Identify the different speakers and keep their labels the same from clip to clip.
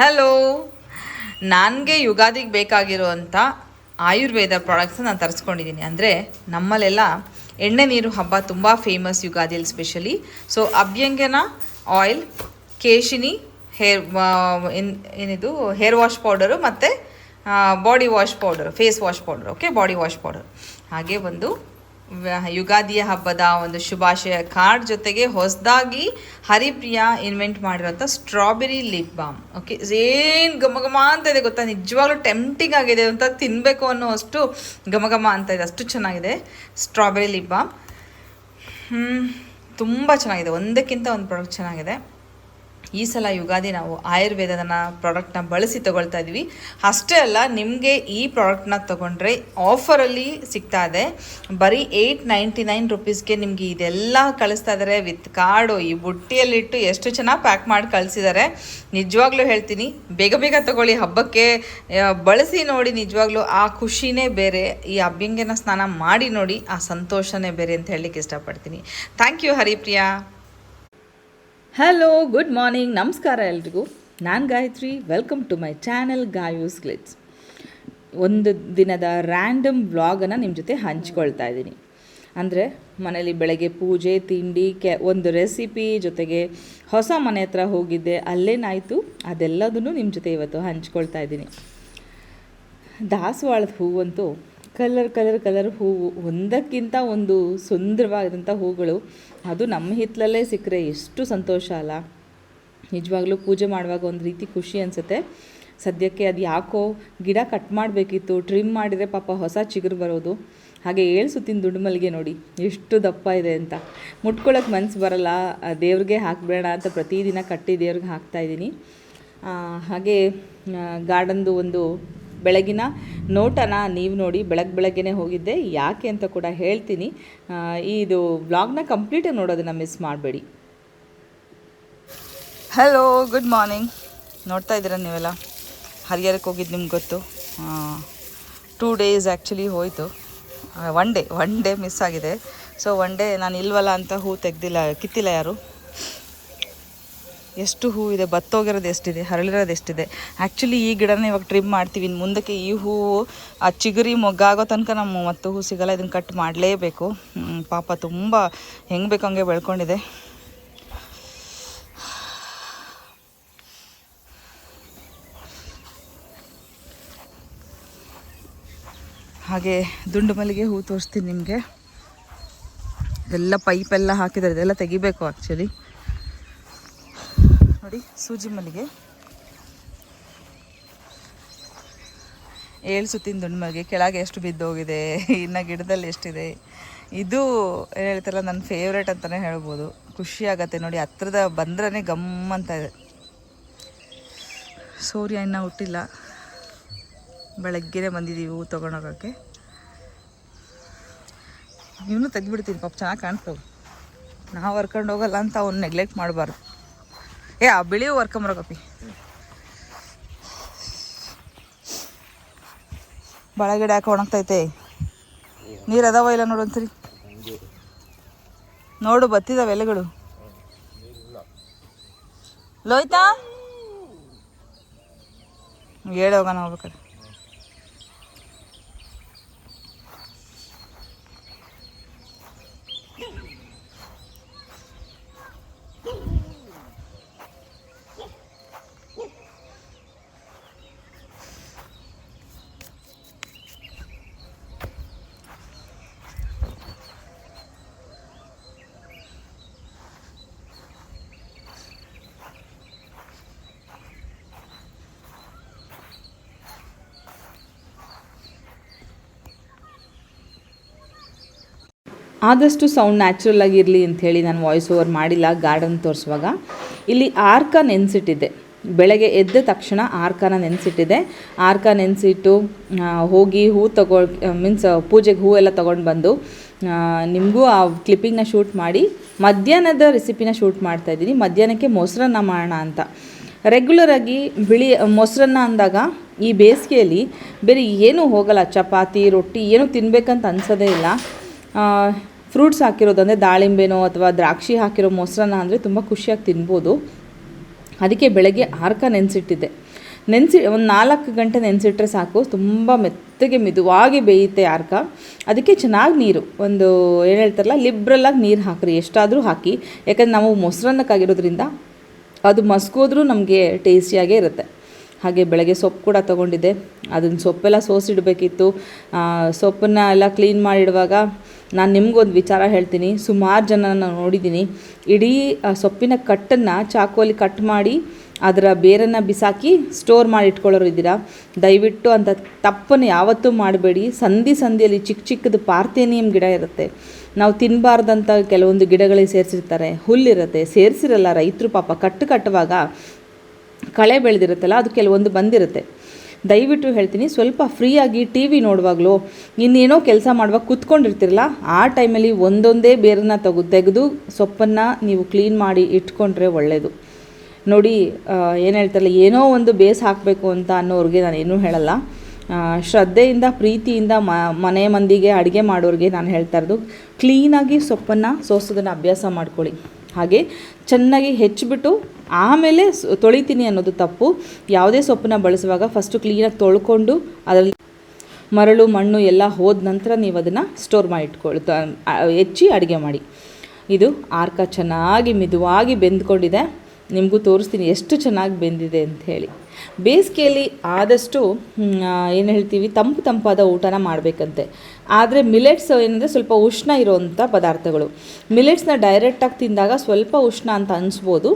Speaker 1: Hello ನನಗೆ ಯುಗಾದಿಗೆ ಬೇಕಾಗಿರುವಂಥ Ayurveda products ನಾನು ತರಿಸ್ಕೊಂಡಿದ್ದೀನಿ ಅಂದರೆ ನಮ್ಮಲ್ಲೆಲ್ಲ ಎಣ್ಣೆ ನೀರು ಹಬ್ಬ ತುಂಬ ಫೇಮಸ್ ಯುಗಾದಿಯಲ್ಲಿ ಸ್ಪೆಷಲಿ ಸೊ ಅಭ್ಯಂಗನ ಆಯಿಲ್ ಕೇಶಿನಿ ಹೇರ್ ಏನಿದು ಹೇರ್ ವಾಶ್ ಪೌಡರು ಮತ್ತು body wash powder face wash powder okay body wash powder ಹಾಗೆ ಒಂದು ಯುಗಾದಿಯ ಹಬ್ಬದ ಒಂದು ಶುಭಾಶಯ ಕಾರ್ಡ್ ಜೊತೆಗೆ ಹೊಸದಾಗಿ ಹರಿಪ್ರಿಯಾ ಇನ್ವೆಂಟ್ ಮಾಡಿರೋಂಥ ಸ್ಟ್ರಾಬೆರಿ ಲಿಪ್ ಬಾಮ್ ಓಕೆ ಏನು ಘಮ ಅಂತ ಇದೆ ಗೊತ್ತಾ? ನಿಜವಾಗ್ಲೂ ಟೆಂಪ್ಟಿಂಗ್ ಆಗಿದೆ ಅಂತ ತಿನ್ನಬೇಕು ಅನ್ನೋ ಅಷ್ಟು ಘಮ ಅಂತ ಇದೆ. ಅಷ್ಟು ಚೆನ್ನಾಗಿದೆ ಸ್ಟ್ರಾಬೆರಿ ಲಿಪ್ ಬಾಮ್ ತುಂಬ ಚೆನ್ನಾಗಿದೆ. ಒಂದಕ್ಕಿಂತ ಒಂದು ಪ್ರಾಡಕ್ಟ್ ಚೆನ್ನಾಗಿದೆ. ಈ ಸಲ ಯುಗಾದಿ ನಾವು ಆಯುರ್ವೇದನ ಪ್ರಾಡಕ್ಟ್ನ ಬಳಸಿ ತಗೊಳ್ತಾ ಇದ್ವಿ. ಅಷ್ಟೇ ಅಲ್ಲ, ನಿಮಗೆ ಈ ಪ್ರಾಡಕ್ಟ್ನ ತೊಗೊಂಡ್ರೆ ಆಫರಲ್ಲಿ ಸಿಗ್ತಾ ಇದೆ. ಬರೀ ಏಯ್ಟ್ ನೈಂಟಿ ನೈನ್ ರುಪೀಸ್ಗೆ ನಿಮಗೆ ಇದೆಲ್ಲ ಕಳಿಸ್ತಾ ಇದ್ದಾರೆ ವಿತ್ ಕಾರ್ಡು ಈ ಬುಟ್ಟಿಯಲ್ಲಿಟ್ಟು ಎಷ್ಟು ಚೆನ್ನಾಗಿ ಪ್ಯಾಕ್ ಮಾಡಿ ಕಳಿಸಿದ್ದಾರೆ ನಿಜವಾಗ್ಲೂ ಹೇಳ್ತೀನಿ, ಬೇಗ ಬೇಗ ತಗೊಳ್ಳಿ. ಹಬ್ಬಕ್ಕೆ ಬಳಸಿ ನೋಡಿ ನಿಜವಾಗ್ಲೂ ಆ ಖುಷಿನೇ ಬೇರೆ, ಈ ಅಭ್ಯಂಗನ ಸ್ನಾನ ಮಾಡಿ ನೋಡಿ ಆ ಸಂತೋಷನೇ ಬೇರೆ ಅಂತ ಹೇಳಲಿಕ್ಕೆ ಇಷ್ಟಪಡ್ತೀನಿ. Thank you Haripriya.
Speaker 2: Hello good morning ನಮಸ್ಕಾರ ಎಲ್ರಿಗೂ. ನಾನು Gayathri. Welcome to my channel Gayus glitz ಒಂದು ದಿನದ ರ್ಯಾಂಡಮ್ ವ್ಲಾಗನ್ನು ನಿಮ್ಮ ಜೊತೆ ಹಂಚ್ಕೊಳ್ತಾ ಇದ್ದೀನಿ. ಅಂದರೆ, ಮನೇಲಿ ಬೆಳಗ್ಗೆ ಪೂಜೆ, ತಿಂಡಿ, ಕೆ, ಒಂದು ರೆಸಿಪಿ ಜೊತೆಗೆ ಹೊಸ ಮನೆ ಹತ್ರ ಹೋಗಿದ್ದೆ, ಅಲ್ಲೇನಾಯಿತು? ಅದೆಲ್ಲದನ್ನು ನಿಮ್ಮ ಜೊತೆ ಇವತ್ತು ಹಂಚ್ಕೊಳ್ತಾ ಇದ್ದೀನಿ. ದಾಸವಾಳದ ಹೂವಂತೂ ಕಲರ್ ಕಲರ್ ಕಲರ್ ಹೂವು. ಒಂದಕ್ಕಿಂತ ಒಂದು ಸುಂದರವಾದಂಥ ಹೂಗಳು. ಅದು ನಮ್ಮ ಹಿತ್ತಲಲ್ಲೇ ಸಿಕ್ಕರೆ ಎಷ್ಟು ಸಂತೋಷ ಅಲ್ಲ. ನಿಜವಾಗ್ಲೂ ಪೂಜೆ ಮಾಡುವಾಗ ಒಂದು ರೀತಿ ಖುಷಿ ಅನಿಸುತ್ತೆ. ಸದ್ಯಕ್ಕೆ ಅದು ಯಾಕೋ ಗಿಡ ಕಟ್ ಮಾಡಬೇಕಿತ್ತು ಟ್ರಿಮ್ ಮಾಡಿದರೆ ಪಾಪ ಹೊಸ ಚಿಗುರು ಬರೋದು. ಹಾಗೆ ಏಳು ಸುತ್ತಿನ ದುಡ್ಡು ನೋಡಿ, ಎಷ್ಟು ದಪ್ಪ ಇದೆ ಅಂತ. ಮುಟ್ಕೊಳ್ಳೋಕೆ ಮನಸ್ಸು ಬರಲ್ಲ. ದೇವ್ರಿಗೆ ಹಾಕಬೇಡ ಅಂತ ಪ್ರತಿದಿನ ಕಟ್ಟಿ ದೇವ್ರಿಗೆ ಹಾಕ್ತಾಯಿದ್ದೀನಿ ಹಾಗೆ ಗಾರ್ಡನ್ದು ಒಂದು ಬೆಳಗಿನ ನೋಟನ ನೀವು ನೋಡಿ ಬೆಳಗ್ಗೆ ಬೆಳಗ್ಗೆನೇ ಹೋಗಿದ್ದೆ. ಯಾಕೆ ಅಂತ ಕೂಡ ಹೇಳ್ತೀನಿ. ಇದು ವ್ಲಾಗ್ನ ಕಂಪ್ಲೀಟಾಗಿ ನೋಡೋದನ್ನು ಮಿಸ್ ಮಾಡಬೇಡಿ.
Speaker 1: ಹಲೋ ಗುಡ್ ಮಾರ್ನಿಂಗ್ ನೋಡ್ತಾ ಇದ್ದೀರಾ ನೀವೆಲ್ಲ? ಹರಿಹರಕ್ಕೆ ಹೋಗಿದ್ದು ನಿಮ್ಗೆ ಗೊತ್ತು. ಟೂ ಡೇಸ್ ಆ್ಯಕ್ಚುಲಿ ಹೋಯಿತು. One day one day miss ಆಗಿದೆ. ಸೊ ಒನ್ ಡೇ ನಾನು ಇಲ್ವಲ್ಲ ಅಂತ ಹೂ ತೆಗ್ದಿಲ್ಲ. ಕಿತ್ತಿಲ್ಲ ಯಾರು? ಎಷ್ಟು ಹೂ ಇದೆ, ಬತ್ತೋಗಿರೋದು ಎಷ್ಟಿದೆ, ಹರಳಿರೋದು ಎಷ್ಟಿದೆ. ಆ್ಯಕ್ಚುಲಿ ಈ ಗಿಡನ ಇವಾಗ ಟ್ರಿಮ್ ಮಾಡ್ತೀವಿ. ಇನ್ನು ಮುಂದಕ್ಕೆ ಈ ಹೂವು ಆ ಚಿಗುರಿ ಮೊಗ್ಗಾಗೋ ತನಕ ನಮ್ಮ ಮತ್ತು ಹೂ ಸಿಗಲ್ಲ, ಇದನ್ನು ಕಟ್ ಮಾಡಲೇಬೇಕು. ಪಾಪ ತುಂಬ ಹೆಂಗೆ ಬೇಕು ಹಂಗೆ ಬೆಳ್ಕೊಂಡಿದೆ. ಹಾಗೆ ದುಂಡು ಮಲ್ಲಿಗೆ ಹೂ ತೋರಿಸ್ತೀನಿ ನಿಮಗೆ. ಎಲ್ಲ ಪೈಪೆಲ್ಲ ಹಾಕಿದ್ದಾರೆ, ಇದೆಲ್ಲ ತೆಗಿಬೇಕು ಆ್ಯಕ್ಚುಲಿ ನೋಡಿ, ಸೂಜಿ ಮಲ್ಲಿಗೆ. ಏಳು ಸುತ್ತಿನ ದುಂಡು ಮಲ್ಲಿಗೆ, ಕೆಳಗೆ ಎಷ್ಟು ಬಿದ್ದೋಗಿದೆ ಇನ್ನು ಗಿಡದಲ್ಲಿ ಎಷ್ಟಿದೆ. ಇದು ಏನು ಹೇಳ್ತಾರಲ್ಲ, ನನ್ನ ಫೇವ್ರೇಟ್ ಅಂತಲೇ ಹೇಳ್ಬೋದು. ಖುಷಿ ಆಗತ್ತೆ ನೋಡಿ, ಹತ್ರದ ಬಂದ್ರೇ ಗಮ್ ಅಂತ ಇದೆ. ಸೂರ್ಯ ಇನ್ನೂ ಹುಟ್ಟಿಲ್ಲ. ಬೆಳಗ್ಗೆನೇ ಬಂದಿದ್ದೀವಿ ಹೂ ತೊಗೊಂಡೋಗೋಕ್ಕೆ. ಇವನು ತೆಗ್ದುಬಿಡ್ತೀನಿ, ಪಾಪ ಚೆನ್ನಾಗಿ ಕಾಣ್ತವೆ ನಾವು ಹರ್ಕೊಂಡು ಹೋಗಲ್ಲ ಅಂತ ಅವ್ನು ನೆಗ್ಲೆಕ್ಟ್ ಮಾಡಬಾರ್ದು. ಏ, ಆ ಬಿಳಿ ಹೂ ವರ್ಕೊಂಬರೋಕಪ್ಪಿ ಭಾಳ ಗಿಡ ಯಾಕೆ ಒಣಗ್ತೈತೆ? ನೀರು ಅದಾವ ಇಲ್ಲ ನೋಡು ಒಂದ್ಸರಿ? ನೋಡು, ಬತ್ತಿದಾವೆ ಎಲೆಗಳು. ಲೋಯ್ತಾ ಹೇಳಿ, ಹೋಗೋಣ ಹೋಗ್ಬೇಕಾದ್ರೆ.
Speaker 2: ಆದಷ್ಟು ಸೌಂಡ್ ನ್ಯಾಚುರಲ್ ಆಗಿರಲಿ ಅಂಥೇಳಿ ನಾನು ವಾಯ್ಸ್ ಓವರ್ ಮಾಡಿಲ್ಲ ಗಾರ್ಡನ್ ತೋರಿಸುವಾಗ. ಇಲ್ಲಿ ಆರ್ಕ ನೆನೆಸಿಟ್ಟಿದ್ದೆ ಬೆಳಗ್ಗೆ ಎದ್ದ ತಕ್ಷಣ ಆರ್ಕನ ನೆನೆಸಿಟ್ಟಿದೆ. ಆರ್ಕ ನೆನೆಸಿಟ್ಟು ಹೋಗಿ ಹೂ ತಗೊಳ್ ಮೀನ್ಸ್ ಪೂಜೆಗೆ ಹೂ ಎಲ್ಲ ತೊಗೊಂಡು ಬಂದು ನಿಮಗೂ ಆ ಕ್ಲಿಪ್ಪಿಂಗ್ನ ಶೂಟ್ ಮಾಡಿ, ಮಧ್ಯಾಹ್ನದ ರೆಸಿಪಿನ ಶೂಟ್ ಮಾಡ್ತಾ ಇದ್ದೀನಿ. ಮಧ್ಯಾಹ್ನಕ್ಕೆ ಮೊಸರನ್ನ ಮಾಡೋಣ ಅಂತ. ರೆಗ್ಯುಲರ್ ಆಗಿ ಬಿಳಿ, ಮೊಸರನ್ನ ಅಂದಾಗ ಈ ಬೇಸಿಗೆಯಲ್ಲಿ ಬೇರೆ ಏನೂ ಹೋಗಲ್ಲ. ಚಪಾತಿ, ರೊಟ್ಟಿ ಏನೂ ತಿನ್ನಬೇಕಂತ ಅನ್ಸೋದೇ ಇಲ್ಲ. ಫ್ರೂಟ್ಸ್ ಹಾಕಿರೋದು ಅಂದರೆ ದಾಳಿಂಬೆನೋ ಅಥವಾ ದ್ರಾಕ್ಷಿ ಹಾಕಿರೋ ಮೊಸರನ್ನ ಅಂದರೆ ತುಂಬ ಖುಷಿಯಾಗಿ ತಿನ್ಬೋದು. ಅದಕ್ಕೆ ಬೆಳಗ್ಗೆ ಆರ್ಕ ನೆನೆಸಿಟ್ಟಿದ್ದೆ. ನೆನೆಸಿ ಒಂದು ನಾಲ್ಕು ಗಂಟೆ ನೆನೆಸಿಟ್ರೆ ಸಾಕು. ತುಂಬ ಮೆತ್ತಗೆ ಮಿದುವಾಗಿ ಬೇಯುತ್ತೆ ಆರ್ಕ. ಅದಕ್ಕೆ ಚೆನ್ನಾಗಿ ನೀರು. ಒಂದು ಏನು ಹೇಳ್ತಾರಲ್ಲ ಲಿಬ್ರಲ್ಲಾಗಿ ನೀರು ಹಾಕ್ರಿ. ಎಷ್ಟಾದರೂ ಹಾಕಿ. ಯಾಕಂದ್ರೆ ನಾವು ಮೊಸರನ್ನಕ್ಕಾಗಿರೋದ್ರಿಂದ ಅದು ಮಸ್ಕೋದ್ರೂ ನಮಗೆ ಟೇಸ್ಟಿಯಾಗೇ ಇರುತ್ತೆ. ಹಾಗೆ ಬೆಳಗ್ಗೆ ಸೊಪ್ಪು ಕೂಡ ತೊಗೊಂಡಿದ್ದೆ. ಅದನ್ನು ಸೊಪ್ಪೆಲ್ಲ ಸೋಸಿಡಬೇಕಿತ್ತು. ಸೊಪ್ಪನ್ನ ಎಲ್ಲ ಕ್ಲೀನ್ ಮಾಡಿಡುವಾಗ ನಾನು ನಿಮ್ಗೊಂದು ವಿಚಾರ ಹೇಳ್ತೀನಿ. ಸುಮಾರು ಜನ ನಾನು ನೋಡಿದ್ದೀನಿ ಇಡೀ ಸೊಪ್ಪಿನ ಕಟ್ಟನ್ನು ಚಾಕುವಲ್ಲಿ ಕಟ್ ಮಾಡಿ ಅದರ ಬೇರನ್ನು ಬಿಸಾಕಿ ಸ್ಟೋರ್ ಮಾಡಿ ಇಟ್ಕೊಳ್ಳೋರು ಇದ್ದೀರಾ? ದಯವಿಟ್ಟು ಅಂತ ತಪ್ಪನ್ನು ಯಾವತ್ತೂ ಮಾಡಬೇಡಿ. ಸಂಧಿ ಸಂಧಿಯಲ್ಲಿ ಚಿಕ್ಕ ಚಿಕ್ಕದು ಪಾರ್ಥೇನಿಯಂ ಗಿಡ ಇರುತ್ತೆ. ನಾವು ತಿನ್ನಬಾರ್ದಂಥ ಕೆಲವೊಂದು ಗಿಡಗಳಿಗೆ ಸೇರಿಸಿರ್ತಾರೆ. ಹುಲ್ಲಿರುತ್ತೆ, ಸೇರಿಸಿರಲ್ಲ ರೈತರು ಪಾಪ. ಕಟ್ಟು ಕಟ್ಟುವಾಗ ಕಳೆ ಬೆಳೆದಿರುತ್ತಲ್ಲ, ಅದು ಕೆಲವೊಂದು ಬಂದಿರುತ್ತೆ. ದಯವಿಟ್ಟು ಹೇಳ್ತೀನಿ, ಸ್ವಲ್ಪ ಫ್ರೀಯಾಗಿ ಟಿ ವಿ ನೋಡುವಾಗಲೂ ಇನ್ನೇನೋ ಕೆಲಸ ಮಾಡುವಾಗ ಕುತ್ಕೊಂಡಿರ್ತಿರಲ್ಲ, ಆ ಟೈಮಲ್ಲಿ ಒಂದೊಂದೇ ಬೇರನ್ನ ತೆಗೆದು ತೆಗೆದು ಸೊಪ್ಪನ್ನು ನೀವು ಕ್ಲೀನ್ ಮಾಡಿ ಇಟ್ಕೊಂಡ್ರೆ ಒಳ್ಳೆಯದು ನೋಡಿ ಏನು ಹೇಳ್ತಾರಲ್ಲ, ಏನೋ ಒಂದು ಬೇಸ್ ಹಾಕಬೇಕು ಅಂತ ಅನ್ನೋರಿಗೆ ನಾನು ಏನೂ ಹೇಳಲ್ಲ. ಶ್ರದ್ಧೆಯಿಂದ, ಪ್ರೀತಿಯಿಂದ ಮನೆ ಮಂದಿಗೆ ಅಡುಗೆ ಮಾಡೋರಿಗೆ ನಾನು ಹೇಳ್ತಾ ಇರೋದು ಕ್ಲೀನಾಗಿ ಸೊಪ್ಪನ್ನು ಸೋಸೋದನ್ನು ಅಭ್ಯಾಸ ಮಾಡ್ಕೊಳ್ಳಿ. ಹಾಗೆ ಚೆನ್ನಾಗಿ ಹೆಚ್ಚಿಬಿಟ್ಟು ಆಮೇಲೆ ತೊಳಿತೀನಿ ಅನ್ನೋದು ತಪ್ಪು. ಯಾವುದೇ ಸೊಪ್ಪನ್ನ ಬಳಸುವಾಗ ಫಸ್ಟು ಕ್ಲೀನಾಗಿ ತೊಳ್ಕೊಂಡು ಅದರಲ್ಲಿ ಮರಳು, ಮಣ್ಣು ಎಲ್ಲ ಹೋದ ನಂತರ ನೀವು ಅದನ್ನು ಸ್ಟೋರ್ ಮಾಡಿ ಇಟ್ಕೊಳ್ತ ಹೆಚ್ಚಿ ಅಡುಗೆ ಮಾಡಿ. ಇದು ಆರ್ಕ ಚೆನ್ನಾಗಿ ಮಿದುವಾಗಿ ಬೆಂದ್ಕೊಂಡಿದೆ. ನಿಮಗೂ ತೋರಿಸ್ತೀನಿ ಎಷ್ಟು ಚೆನ್ನಾಗಿ ಬೆಂದಿದೆ ಅಂತ ಹೇಳಿ. ಬೇಸಿಗೆಯಲ್ಲಿ ಆದಷ್ಟು ಏನು ಹೇಳ್ತೀವಿ, ತಂಪು ತಂಪಾದ ಊಟನ ಮಾಡಬೇಕಂತೆ. ಆದರೆ ಮಿಲೆಟ್ಸ್ ಏನಂದರೆ ಸ್ವಲ್ಪ ಉಷ್ಣ ಇರುವಂಥ ಪದಾರ್ಥಗಳು. ಮಿಲೆಟ್ಸ್ನ ಡೈರೆಕ್ಟಾಗಿ ತಿಂದಾಗ ಸ್ವಲ್ಪ ಉಷ್ಣ ಅಂತ ಅನಿಸ್ಬೋದು.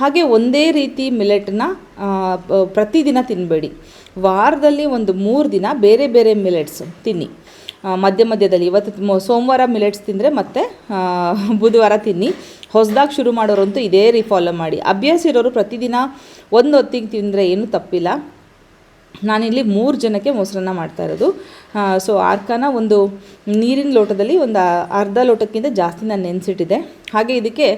Speaker 2: ಹಾಗೆ ಒಂದೇ ರೀತಿ ಮಿಲೆಟ್ನ ಪ್ರತಿದಿನ ತಿನ್ನಬೇಡಿ ವಾರದಲ್ಲಿ ಒಂದು ಮೂರು ದಿನ ಬೇರೆ ಬೇರೆ ಮಿಲೆಟ್ಸ್ ತಿನ್ನಿ. ಮಧ್ಯ ಮಧ್ಯದಲ್ಲಿ ಇವತ್ತು ಸೋಮವಾರ ಮಿಲೆಟ್ಸ್ ತಿಂದರೆ ಮತ್ತೆ ಬುಧವಾರ ತಿನ್ನಿ. ಹೊಸದಾಗಿ ಶುರು ಮಾಡೋರಂತೂ ಇದೇ ರೀ ಫಾಲೋ ಮಾಡಿ. ಅಭ್ಯಾಸ ಇರೋರು ಪ್ರತಿದಿನ ಒಂದು ಹೊತ್ತಿಗೆ ತಿಂದರೆ ಏನೂ ತಪ್ಪಿಲ್ಲ. ನಾನಿಲ್ಲಿ ಮೂರು ಜನಕ್ಕೆ ಮೊಸರನ್ನ ಮಾಡ್ತಾ ಇರೋದು. ಸೊ ಆರ್ಕನ ಒಂದು ನೀರಿನ ಲೋಟದಲ್ಲಿ ಒಂದು ಅರ್ಧ ಲೋಟಕ್ಕಿಂತ ಜಾಸ್ತಿ ನಾನು ನೆನೆಸಿಟ್ಟಿದ್ದೆ. ಹಾಗೆ ಇದಕ್ಕೆ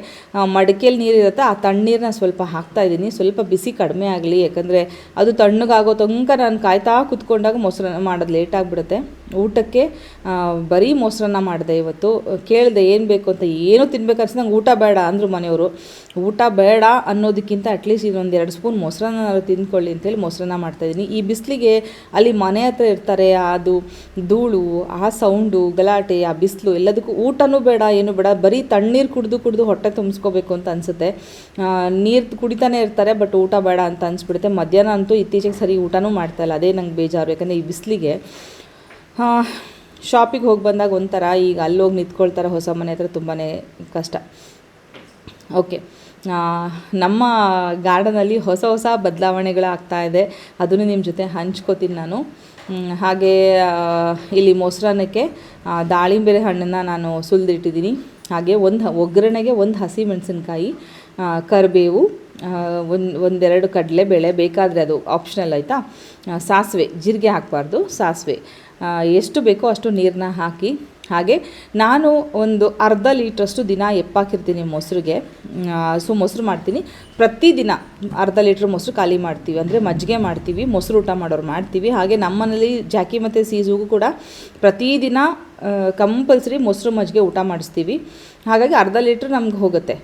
Speaker 2: ಮಡಿಕೆಯಲ್ಲಿ ನೀರಿರುತ್ತೆ ಆ ತಣ್ಣೀರನ್ನ ಸ್ವಲ್ಪ ಹಾಕ್ತಾ ಇದ್ದೀನಿ. ಸ್ವಲ್ಪ ಬಿಸಿ ಕಡಿಮೆ ಆಗಲಿ, ಯಾಕಂದರೆ ಅದು ತಣ್ಣಗಾಗೋ ತನಕ ನಾನು ಕಾಯ್ತಾ ಕುತ್ಕೊಂಡಾಗ ಮೊಸರನ್ನ ಮಾಡೋದು ಲೇಟ್ ಆಗಿಬಿಡುತ್ತೆ. ಊಟಕ್ಕೆ ಬರೀ ಮೊಸರನ್ನ ಮಾಡಿದೆ ಇವತ್ತು. ಕೇಳಿದೆ ಏನು ಬೇಕು ಅಂತ ಏನು ತಿನ್ಬೇಕು ಅನ್ಸ್ ನಂಗೆ ಊಟ ಬೇಡ ಅಂದರು ಮನೆಯವರು. ಊಟ ಬೇಡ ಅನ್ನೋದಕ್ಕಿಂತ ಅಟ್ಲೀಸ್ಟ್ ಇನ್ನೊಂದು ಎರಡು ಸ್ಪೂನ್ ಮೊಸರನ್ನ ತಿಂದ್ಕೊಳ್ಳಿ ಅಂತೇಳಿ ಮೊಸರನ್ನ ಮಾಡ್ತಾಯಿದ್ದೀನಿ ಈ ಬಿಸಿಲಿಗೆ ಅಲ್ಲಿ ಮನೆ ಹತ್ರ ಇರ್ತಾರೆ, ಅದು ಧೂಳು, ಆ ಸೌಂಡು ಗಲಾಟೆ, ಆ ಬಿಸಿಲು ಎಲ್ಲದಕ್ಕೂ ಊಟನೂ ಬೇಡ, ಏನು ಬೇಡ. ಬರೀ ತಣ್ಣೀರು ಕುಡಿದು ಕುಡಿದು ಹೊಟ್ಟೆ ತುಂಬಿಸ್ಕೋಬೇಕು ಅಂತ ಅನಿಸುತ್ತೆ. ನೀರು ಕುಡಿತಾನೆ ಇರ್ತಾರೆ, ಬಟ್ ಊಟ ಬೇಡ ಅಂತ ಅನಿಸ್ಬಿಡುತ್ತೆ. ಮಧ್ಯಾಹ್ನ ಅಂತೂ ಇತ್ತೀಚೆಗೆ ಸರಿ ಊಟನೂ ಮಾಡ್ತಾಯಿಲ್ಲ ಅದೇ ನಂಗೆ ಬೇಜಾರು. ಯಾಕಂದರೆ ಈ ಬಿಸಿಲಿಗೆ ಶಾಪಿಗೆ ಹೋಗಿ ಬಂದಾಗ ಒಂಥರ ಈಗ ಅಲ್ಲೋಗಿ ನಿಂತ್ಕೊಳ್ತಾರೆ ಹೊಸ ಮನೆ ಹತ್ರ ತುಂಬಾ ಕಷ್ಟ. ಓಕೆ. ನಮ್ಮ ಗಾರ್ಡನಲ್ಲಿ ಹೊಸ ಹೊಸ ಬದಲಾವಣೆಗಳಾಗ್ತಾ ಇದೆ. ಅದನ್ನು ನಿಮ್ಮ ಜೊತೆ ಹಂಚ್ಕೋತೀನಿ ನಾನು. ಹಾಗೆ ಇಲ್ಲಿ ಮೊಸರನ್ನಕ್ಕೆ ದಾಳಿಂಬೆ ಹಣ್ಣನ್ನು ನಾನು ಸುಲಿದಿಟ್ಟಿದ್ದೀನಿ. ಹಾಗೆ ಒಂದು ಒಗ್ಗರಣೆಗೆ ಒಂದು ಹಸಿ ಮೆಣಸಿನ್ಕಾಯಿ ಕರಿಬೇವು ಒಂದು, ಒಂದೆರಡು ಕಡಲೆಬೇಳೆ ಬೇಕಾದರೆ ಅದು ಆಪ್ಷನಲ್ ಆಯಿತಾ? ಸಾಸಿವೆ, ಜೀರಿಗೆ ಹಾಕಬಾರ್ದು, ಸಾಸಿವೆ. ಎಷ್ಟು ಬೇಕೋ ಅಷ್ಟು ನೀರನ್ನ ಹಾಕಿ ಹಾಗೆ ನಾನು ಒಂದು ಅರ್ಧ ಲೀಟ್ರಷ್ಟು ದಿನ ಎಪ್ಪಾಕಿರ್ತೀನಿ ಮೊಸರಿಗೆ. ಸೊ ಮೊಸರು ಮಾಡ್ತೀನಿ. ಪ್ರತಿದಿನ ಅರ್ಧ ಲೀಟ್ರ್ ಮೊಸರು ಖಾಲಿ ಮಾಡ್ತೀವಿ. ಅಂದರೆ ಮಜ್ಜಿಗೆ ಮಾಡ್ತೀವಿ, ಮೊಸರು ಊಟ ಮಾಡೋರು ಮಾಡ್ತೀವಿ. ಹಾಗೆ ನಮ್ಮನೇಲಿ ಜಾಕಿ ಮತ್ತು ಸೀಸುಗೂ ಕೂಡ ಪ್ರತಿದಿನ ಕಂಪಲ್ಸರಿ ಮೊಸರು ಮಜ್ಜಿಗೆ ಊಟ ಮಾಡಿಸ್ತೀವಿ. ಹಾಗಾಗಿ ಅರ್ಧ ಲೀಟ್ರ್ ನಮ್ಗೆ ಹೋಗುತ್ತೆ.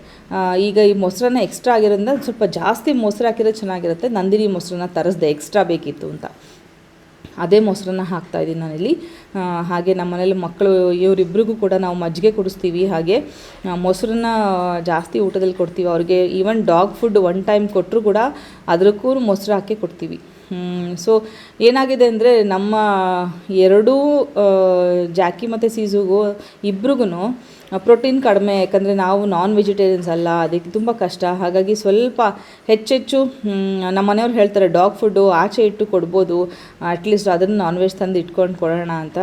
Speaker 2: ಈಗ ಈ ಮೊಸರನ್ನ ಎಕ್ಸ್ಟ್ರಾ ಆಗಿರೋದ್ರಿಂದ ಸ್ವಲ್ಪ ಜಾಸ್ತಿ ಮೊಸರು ಹಾಕಿರೋದು ಚೆನ್ನಾಗಿರುತ್ತೆ. ನಂದಿನಿ ಮೊಸರನ್ನ ತರಿಸ್ದೆ ಎಕ್ಸ್ಟ್ರಾ ಬೇಕಿತ್ತು ಅಂತ. ಅದೇ ಮೊಸರನ್ನ ಹಾಕ್ತಾ ಇದ್ದೀನಿ ನಾನಿಲ್ಲಿ. ಹಾಗೆ ನಮ್ಮ ಮನೇಲಿ ಮಕ್ಕಳು, ಇವರಿಬ್ರಿಗೂ ಕೂಡ ನಾವು ಮಜ್ಜಿಗೆ ಕುಡಿಸ್ತೀವಿ. ಹಾಗೆ ಮೊಸರನ್ನ ಜಾಸ್ತಿ ಊಟದಲ್ಲಿ ಕೊಡ್ತೀವಿ. ಅವ್ರಿಗೆ even dog food one time ಕೊಟ್ಟರು ಕೂಡ ಅದಕ್ಕೂ ಮೊಸರು ಹಾಕಿ ಕೊಡ್ತೀವಿ. ಸೊ ಏನಾಗಿದೆ ಅಂದರೆ ನಮ್ಮ ಎರಡೂ ಜಾಕಿ ಮತ್ತು ಸೀಸುಗೂ ಇಬ್ರಿಗೂ ಪ್ರೋಟೀನ್ ಕಡಿಮೆ, ಯಾಕಂದರೆ ನಾವು ನಾನ್ ವೆಜಿಟೇರಿಯನ್ಸ್ ಅಲ್ಲ, ಅದಕ್ಕೆ ತುಂಬ ಕಷ್ಟ. ಹಾಗಾಗಿ ಸ್ವಲ್ಪ ಹೆಚ್ಚೆಚ್ಚು ನಮ್ಮ ಮನೆಯವ್ರು ಹೇಳ್ತಾರೆ ಡಾಗ್ ಫುಡ್ಡು ಆಚೆ ಇಟ್ಟು ಕೊಡ್ಬೋದು. ಅಟ್ಲೀಸ್ಟ್ ಅದನ್ನು ನಾನ್ ವೆಜ್ ತಂದು ಇಟ್ಕೊಂಡು ಕೊಡೋಣ ಅಂತ.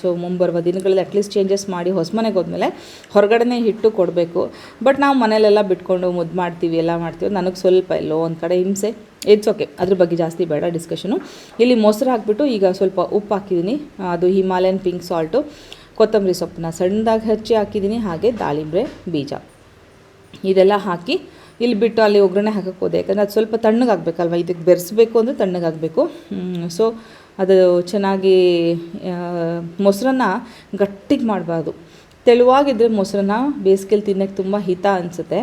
Speaker 2: ಸೊ ಮುಂಬರುವ ದಿನಗಳಲ್ಲಿ ಅಟ್ಲೀಸ್ಟ್ ಚೇಂಜಸ್ ಮಾಡಿ ಹೊಸ ಮನೆಗೆ ಹೋದ್ಮೇಲೆ ಹೊರಗಡೆನೇ ಹಿಟ್ಟು ಕೊಡಬೇಕು. ಬಟ್ ನಾವು ಮನೇಲೆಲ್ಲ ಬಿಟ್ಕೊಂಡು ಮುದ್ದು ಮಾಡ್ತೀವಿ, ಎಲ್ಲ ಮಾಡ್ತೀವಿ. ನನಗೆ ಸ್ವಲ್ಪ ಎಲ್ಲೋ ಒಂದು ಕಡೆ ಹಿಂಸೆ. ಇಟ್ಸ್ ಓಕೆ ಅದ್ರ ಬಗ್ಗೆ ಜಾಸ್ತಿ ಬೇಡ ಡಿಸ್ಕಷನು ಇಲ್ಲಿ ಮೊಸರು ಹಾಕ್ಬಿಟ್ಟು ಈಗ ಸ್ವಲ್ಪ ಉಪ್ಪು ಹಾಕಿದ್ದೀನಿ. ಅದು ಹಿಮಾಲಯನ್ ಪಿಂಕ್ ಸಾಲ್ಟು ಕೊತ್ತಂಬರಿ ಸೊಪ್ಪನ್ನ ಸಣ್ಣದಾಗಿ ಹಚ್ಚಿ ಹಾಕಿದ್ದೀನಿ, ಹಾಗೆ ದಾಳಿಂಬೆ ಬೀಜ. ಇದೆಲ್ಲ ಹಾಕಿ ಇಲ್ಲಿ ಬಿಟ್ಟು ಅಲ್ಲಿ ಒಗ್ಗರಣೆ ಹಾಕಕ್ಕೆ ಹೋದೆ ಯಾಕಂದರೆ ಅದು ಸ್ವಲ್ಪ ತಣ್ಣಗಾಗಬೇಕಲ್ವ ಇದಕ್ಕೆ ಬೆರೆಸ್ಬೇಕು ಅಂದರೆ ತಣ್ಣಗಾಗಬೇಕು ಸೊ ಅದು ಚೆನ್ನಾಗಿ ಮೊಸರನ್ನ ಗಟ್ಟಿಗೆ ಮಾಡಬಾರ್ದು. ತೆಳುವಾಗಿದ್ದರೆ ಮೊಸರನ್ನ ಬೇಸಿಗೆಲಿ ತಿನ್ನೋಕ್ಕೆ ತುಂಬ ಹಿತ ಅನಿಸುತ್ತೆ.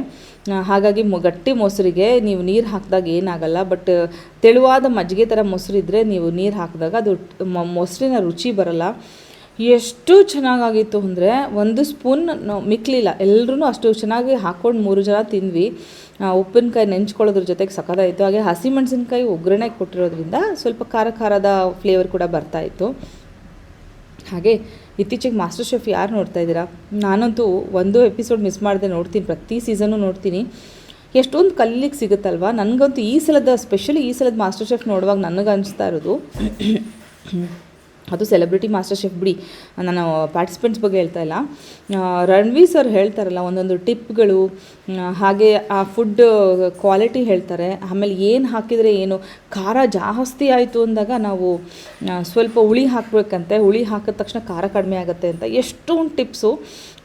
Speaker 2: ಹಾಗಾಗಿ ಮೊ, ಗಟ್ಟಿ ಮೊಸರಿಗೆ ನೀವು ನೀರು ಹಾಕಿದಾಗ ಏನಾಗಲ್ಲ, ಬಟ್ ತೆಳುವಾದ ಮಜ್ಜಿಗೆ ಥರ ಮೊಸರಿದ್ದರೆ ನೀವು ನೀರು ಹಾಕಿದಾಗ ಅದು ಮೊಸರಿನ ರುಚಿ ಬರಲ್ಲ. ಎಷ್ಟು ಚೆನ್ನಾಗಾಗಿತ್ತು ಅಂದರೆ ಒಂದು ಸ್ಪೂನ್ ನಾವು ಮಿಕ್ಕಲಿಲ್ಲ ಎಲ್ಲರೂ ಅಷ್ಟು ಚೆನ್ನಾಗಿ ಹಾಕ್ಕೊಂಡು ಮೂರು ಜನ ತಿಂದ್ವಿ. ಉಪ್ಪಿನಕಾಯಿ ನೆಂಚ್ಕೊಳ್ಳೋದ್ರ ಜೊತೆಗೆ ಸಖತ್ತಾಯಿತು ಹಾಗೆ ಹಸಿಮೆಣಸಿನ್ಕಾಯಿ ಒಗ್ಗರಣೆ ಕೊಟ್ಟಿರೋದ್ರಿಂದ ಸ್ವಲ್ಪ ಖಾರ ಖಾರದ ಫ್ಲೇವರ್ ಕೂಡ ಬರ್ತಾಯಿತ್ತು ಹಾಗೆ ಇತ್ತೀಚೆಗೆ ಮಾಸ್ಟರ್ ಶೆಫ್ ಯಾರು ನೋಡ್ತಾ ಇದ್ದೀರಾ? ನಾನಂತೂ ಒಂದು ಎಪಿಸೋಡ್ ಮಿಸ್ ಮಾಡದೆ ನೋಡ್ತೀನಿ, ಪ್ರತಿ ಸೀಸನ್ನು ನೋಡ್ತೀನಿ. ಎಷ್ಟೊಂದು ಕಲ್ಲಿಗೆ ಸಿಗುತ್ತಲ್ವ? ನನಗಂತೂ ಈ ಸಲದ ಸ್ಪೆಷಲಿ ಈ ಸಲದ ಮಾಸ್ಟರ್ ಶೆಫ್ ನೋಡುವಾಗ ನನಗೆ ಅನಿಸ್ತಾ ಇರೋದು. ಅದು ಸೆಲೆಬ್ರಿಟಿ ಮಾಸ್ಟರ್ ಶೆಫ್ ಬಿಡಿ. ನಾನು ಪಾರ್ಟಿಸಿಪೆಂಟ್ಸ್ ಬಗ್ಗೆ ಹೇಳ್ತಾ ಇಲ್ಲ. ರಣ್ವೀರ್ ಸರ್ ಹೇಳ್ತಾರಲ್ಲ, ಒಂದೊಂದು ಟಿಪ್ಗಳು ಹಾಗೆ ಆ ಫುಡ್ ಕ್ವಾಲಿಟಿ ಹೇಳ್ತಾರೆ. ಆಮೇಲೆ ಏನು ಹಾಕಿದರೆ ಏನು? ಖಾರ ಜಾಸ್ತಿ ಆಯಿತು ಅಂದಾಗ ನಾವು ಸ್ವಲ್ಪ ಹುಳಿ ಹಾಕಬೇಕಂತೆ. ಹುಳಿ ಹಾಕಿದ ತಕ್ಷಣ ಖಾರ ಕಡಿಮೆ ಆಗುತ್ತೆ ಅಂತ. ಎಷ್ಟೊಂದು ಟಿಪ್ಸು.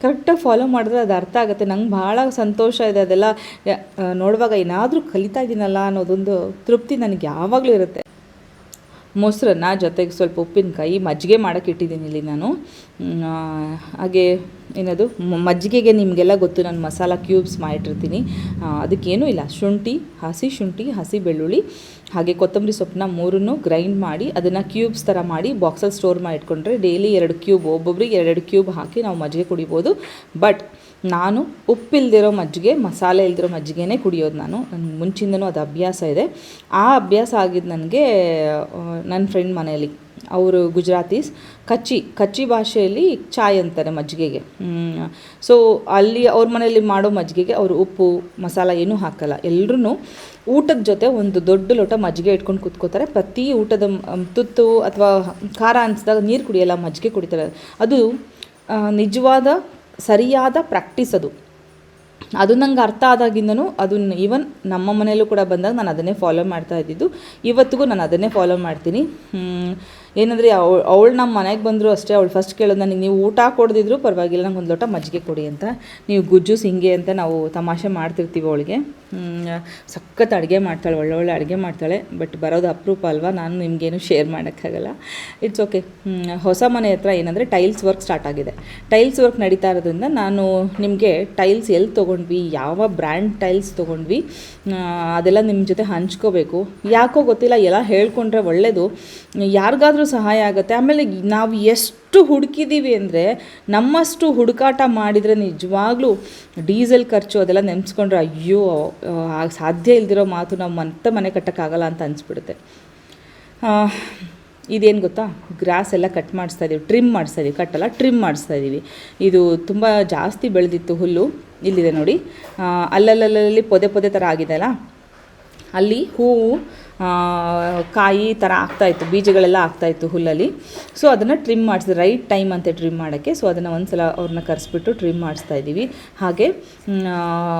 Speaker 2: ಕರೆಕ್ಟಾಗಿ ಫಾಲೋ ಮಾಡಿದ್ರೆ ಅದು ಅರ್ಥ ಆಗುತ್ತೆ. ನಂಗೆ ಭಾಳ ಸಂತೋಷ ಇದೆ. ಅದೆಲ್ಲ ನೋಡುವಾಗ ಏನಾದರೂ ಕಲಿತಾ ಇದ್ದೀನಲ್ಲ ಅನ್ನೋದೊಂದು ತೃಪ್ತಿ ನನಗೆ ಯಾವಾಗಲೂ ಇರುತ್ತೆ. ಮೊಸರನ್ನ ಜೊತೆಗೆ ಸ್ವಲ್ಪ ಉಪ್ಪಿನಕಾಯಿ ಮಜ್ಜಿಗೆ ಮಾಡೋಕ್ಕೆ ಇಟ್ಟಿದ್ದೀನಿ ಇಲ್ಲಿ ನಾನು. ಹಾಗೆ ಏನದು ಮಜ್ಜಿಗೆಗೆ ನಿಮಗೆಲ್ಲ ಗೊತ್ತು, ನಾನು ಮಸಾಲ ಕ್ಯೂಬ್ಸ್ ಮಾಡಿಟ್ಟಿರ್ತೀನಿ. ಅದಕ್ಕೇನೂ ಇಲ್ಲ. ಶುಂಠಿ, ಹಸಿ ಶುಂಠಿ, ಹಸಿ ಬೆಳ್ಳುಳ್ಳಿ, ಹಾಗೆ ಕೊತ್ತಂಬರಿ ಸೊಪ್ಪನ್ನ ಮೂರನ್ನು ಗ್ರೈಂಡ್ ಮಾಡಿ, ಅದನ್ನು ಕ್ಯೂಬ್ಸ್ ಥರ ಮಾಡಿ ಬಾಕ್ಸಲ್ಲಿ ಸ್ಟೋರ್ ಮಾಡಿ ಇಟ್ಕೊಂಡ್ರೆ ಡೈಲಿ ಎರಡು ಕ್ಯೂಬ್ ಒಬ್ಬೊಬ್ರಿಗೆ ಎರಡೆರಡು ಕ್ಯೂಬ್ ಹಾಕಿ ನಾವು ಮಜ್ಜಿಗೆ ಕುಡಿಬೋದು. ಬಟ್ ನಾನು ಉಪ್ಪಿಲ್ದಿರೋ ಮಜ್ಜಿಗೆ, ಮಸಾಲೆ ಇಲ್ದಿರೋ ಮಜ್ಜಿಗೆನೇ ಕುಡಿಯೋದು ನಾನು. ನನಗೆ ಮುಂಚಿಂದನೂ ಅದು ಅಭ್ಯಾಸ ಇದೆ. ಆ ಅಭ್ಯಾಸ ಆಗಿದ್ದು ನನಗೆ ನನ್ನ ಫ್ರೆಂಡ್ ಮನೆಯಲ್ಲಿ, ಅವರು ಗುಜರಾತೀಸ್, ಕಚ್ಚಿ ಕಚ್ಚಿ ಭಾಷೆಯಲ್ಲಿ ಚಾಯ್ ಅಂತಾರೆ ಮಜ್ಜಿಗೆಗೆ. ಸೊ ಅಲ್ಲಿ ಅವ್ರ ಮನೆಯಲ್ಲಿ ಮಾಡೋ ಮಜ್ಜಿಗೆಗೆ ಅವರು ಉಪ್ಪು, ಮಸಾಲ ಏನೂ ಹಾಕಲ್ಲ. ಎಲ್ಲರೂ ಊಟದ ಜೊತೆ ಒಂದು ದೊಡ್ಡ ಲೋಟ ಮಜ್ಜಿಗೆ ಇಟ್ಕೊಂಡು ಕುತ್ಕೋತಾರೆ. ಪ್ರತಿ ಊಟದ ತುತ್ತು ಅಥವಾ ಖಾರ ಅನಿಸಿದಾಗ ನೀರು ಕುಡಿಯಲ್ಲ, ಮಜ್ಜಿಗೆ ಕುಡಿತಾರೆ. ಅದು ನಿಜವಾದ ಸರಿಯಾದ ಪ್ರಾಕ್ಟೀಸ್ ಅದು. ಅದು ನಂಗೆ ಅರ್ಥ ಆದಾಗಿಂದನೂ ಅದನ್ನ ಈವನ್ ನಮ್ಮ ಮನೆಯಲ್ಲೂ ಕೂಡ ಬಂದಾಗ ನಾನು ಅದನ್ನೇ ಫಾಲೋ ಮಾಡ್ತಾ ಇದ್ದಿದ್ದು. ಇವತ್ತಿಗೂ ನಾನು ಅದನ್ನೇ ಫಾಲೋ ಮಾಡ್ತೀನಿ. ಏನಂದರೆ, ಅವಳು ನಮ್ಮ ಮನೆಗೆ ಬಂದರೂ ಅಷ್ಟೇ. ಅವಳು ಫಸ್ಟ್ ಕೇಳೋದು ನನಗೆ, ನೀವು ಊಟ ಕೊಡದಿದ್ರು ಪರವಾಗಿಲ್ಲ ನಂಗೆ ಒಂದು ಲೋಟ ಮಜ್ಜಿಗೆ ಕೊಡಿ ಅಂತ. ನೀವು ಗುಜ್ಜು, ಸಿಂಗೆ ಅಂತ ನಾವು ತಮಾಷೆ ಮಾಡ್ತಿರ್ತೀವಿ ಅವಳಿಗೆ. ಸಖತ್ ಅಡುಗೆ ಮಾಡ್ತಾಳೆ, ಒಳ್ಳೊಳ್ಳೆ ಅಡುಗೆ ಮಾಡ್ತಾಳೆ. ಬಟ್ ಬರೋದು ಅಪರೂಪ ಅಲ್ವಾ? ನಾನು ನಿಮಗೇನು ಶೇರ್ ಮಾಡೋಕ್ಕಾಗಲ್ಲ. ಇಟ್ಸ್ ಓಕೆ ಹೊಸ ಮನೆ ಹತ್ರ ಏನಂದರೆ ಟೈಲ್ಸ್ ವರ್ಕ್ ಸ್ಟಾರ್ಟ್ ಆಗಿದೆ. ಟೈಲ್ಸ್ ವರ್ಕ್ ನಡೀತಾ ಇರೋದ್ರಿಂದ ನಾನು ನಿಮಗೆ ಟೈಲ್ಸ್ ಎಲ್ಲಿ ತೊಗೊಂಡ್ವಿ, ಯಾವ ಬ್ರ್ಯಾಂಡ್ ಟೈಲ್ಸ್ ತೊಗೊಂಡ್ವಿ ಅದೆಲ್ಲ ನಿಮ್ಮ ಜೊತೆ ಹಂಚ್ಕೋಬೇಕು. ಯಾಕೋ ಗೊತ್ತಿಲ್ಲ, ಎಲ್ಲ ಹೇಳ್ಕೊಂಡ್ರೆ ಒಳ್ಳೆಯದು ಯಾರಿಗಾದ್ರೂ ಸಹಾಯ ಆಗುತ್ತೆ. ಆಮೇಲೆ ನಾವು ಎಷ್ಟು ಹುಡುಕಿದ್ದೀವಿ ಅಂದರೆ ನಮ್ಮಷ್ಟು ಹುಡುಕಾಟ ಮಾಡಿದರೆ ನಿಜವಾಗ್ಲೂ ಡೀಸೆಲ್ ಖರ್ಚು ಅದೆಲ್ಲ ನೆನೆಸ್ಕೊಂಡ್ರೆ ಅಯ್ಯೋ ಸಾಧ್ಯ ಇಲ್ದಿರೋ ಮಾತು ನಾವು ಮತ್ತೆ ಮನೆ ಕಟ್ಟೋಕ್ಕಾಗಲ್ಲ ಅಂತ ಅನಿಸ್ಬಿಡುತ್ತೆ. ಇದೇನು ಗೊತ್ತಾ? ಗ್ರಾಸ್ ಎಲ್ಲ ಕಟ್ ಮಾಡಿಸ್ತಾ ಇದ್ದೀವಿ ಟ್ರಿಮ್ ಮಾಡಿಸ್ತಾ ಇದ್ದೀವಿ ಕಟ್ಟಲ್ಲ, ಟ್ರಿಮ್ ಮಾಡಿಸ್ತಾ ಇದ್ದೀವಿ ಇದು ತುಂಬ ಜಾಸ್ತಿ ಬೆಳೆದಿತ್ತು ಹುಲ್ಲು. ಇಲ್ಲಿದೆ ನೋಡಿ. ಅಲ್ಲಲ್ಲಲ್ಲಿ ಪೊದೆ ಪೊದೆ ಥರ ಆಗಿದೆ ಅಲ್ಲ? ಅಲ್ಲಿ ಹೂವು ಕಾಯಿ ಥರ ಆಗ್ತಾಯಿತ್ತು ಬೀಜಗಳೆಲ್ಲ ಆಗ್ತಾಯಿತ್ತು ಹುಲ್ಲಲ್ಲಿ. ಸೊ ಅದನ್ನು ಟ್ರಿಮ್ ಮಾಡಿಸಿದೆ ರೈಟ್ ಟೈಮ್ ಅಂತೆ ಟ್ರಿಮ್ ಮಾಡೋಕ್ಕೆ. ಸೊ ಅದನ್ನು ಒಂದ್ಸಲ ಅವ್ರನ್ನ ಕರೆಸ್ಬಿಟ್ಟು ಟ್ರಿಮ್ ಮಾಡಿಸ್ತಾ ಇದ್ದೀವಿ. ಹಾಗೆ